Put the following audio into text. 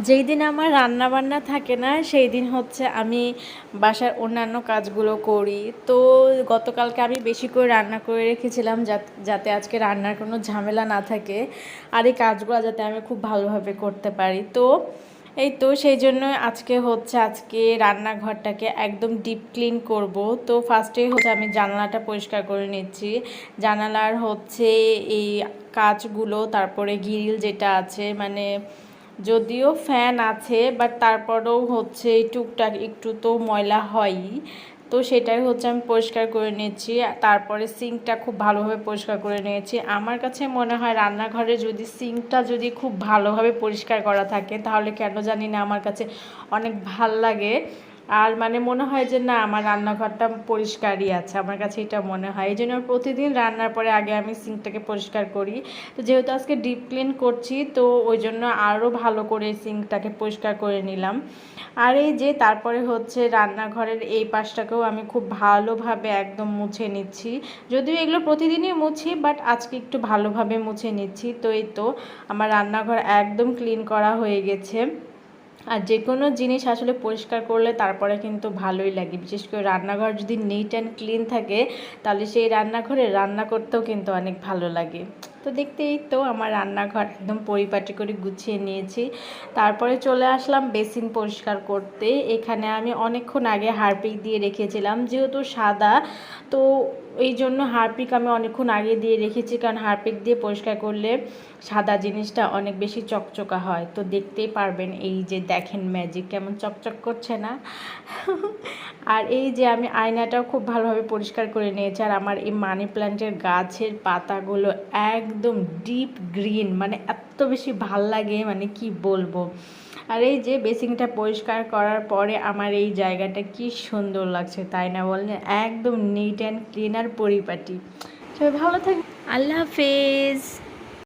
যেই দিন আমার রান্না বান্না থাকে না, সেই দিন হচ্ছে আমি বাসার অন্যান্য কাজগুলো করি। তো গতকালকে আমি বেশি করে রান্না করে রেখেছিলাম যাত- আজকে রান্নার কোনো ঝামেলা না থাকে আর এই কাজগুলো যাতে আমি খুব ভালোভাবে করতে পারি। তো এই তো সেই জন্য আজকে হচ্ছে আজকে রান্নাঘরটাকে একদম ডিপ ক্লিন করব। তো ফার্স্টে হচ্ছে আমি জানালাটা পরিষ্কার করে নিচ্ছি। জানালার হচ্ছে এই কাচগুলো, তারপরে গ্রিল যেটা আছে মানে যদিও ফ্যান আছে বাট তারপরেও হচ্ছে টুকটাক একটু তো ময়লা হয়ই। তো সেটাই হচ্ছে আমি পরিষ্কার করে নিয়েছি। তারপরে সিঙ্কটা খুব ভালোভাবে পরিষ্কার করে নিয়েছি। আমার কাছে মনে হয় রান্নাঘরে যদি সিঙ্কটা যদি খুব ভালোভাবে পরিষ্কার করা থাকে, তাহলে কেন জানি না আমার কাছে অনেক ভালো লাগে। আর মানে মনে হয় যে না, আমার রান্নাঘরটা পরিষ্কারই আছে, আমার কাছে এটা মনে হয়। এই জন্য প্রতিদিন রান্নার পরে আগে আমি সিঙ্কটাকে পরিষ্কার করি। তো যেহেতু আজকে ডিপ ক্লিন করছি, তো ওই জন্য আরও ভালো করে সিঙ্কটাকে পরিষ্কার করে নিলাম। আর এই যে তারপরে হচ্ছে রান্নাঘরের এই পাশটাকেও আমি খুব ভালোভাবে একদম মুছে নিচ্ছি। যদিও এগুলো প্রতিদিনই মুছি, বাট আজকে একটু ভালোভাবে মুছে নিচ্ছি। তো এই তো, আমার রান্নাঘর একদম ক্লিন করা হয়ে গেছে। আর যে কোনো জিনিস আসলে পরিষ্কার করলে তারপরে কিন্তু ভালোই লাগে। বিশেষ করে রান্নাঘর যদি নিট অ্যান্ড ক্লিন থাকে, তাহলে সেই রান্নাঘরে রান্না করতেও কিন্তু অনেক ভালো লাগে। তো দেখতেই তো আমার রান্নাঘর একদম পরিপাটি করে গুছিয়ে নিয়েছি। তারপরে চলে আসলাম বেসিন পরিষ্কার করতে। এখানে আমি অনেকক্ষণ আগে হারপিক দিয়ে রেখেছিলাম, যেহেতু সাদা, তো এই জন্য হারপিক আমি অনেকক্ষণ আগে দিয়ে রেখেছি, কারণ হারপিক দিয়ে পরিষ্কার করলে সাদা জিনিসটা অনেক বেশি চকচকা হয়। তো দেখতেই পারবেন এই যে দেখেন ম্যাজিক কেমন চকচক করছে না? আর এই যে আমি আয়নাটাও খুব ভালোভাবে পরিষ্কার করে নিয়েছি, আর আমার এই মানি প্ল্যান্টের গাছের পাতাগুলো একদম ডিপ গ্রিন মানে এত বেশি ভালো লাগে মানে কি বলব? আর এই যে বেসিংটা পরিষ্কার করার পরে আমার এই জায়গাটা কি সুন্দর লাগছে, তাই না বলেন একদম নিট অ্যান্ড ক্লিন আর পরিপাটি। সবাই ভালো থাকবে আল্লাহ হাফেজ।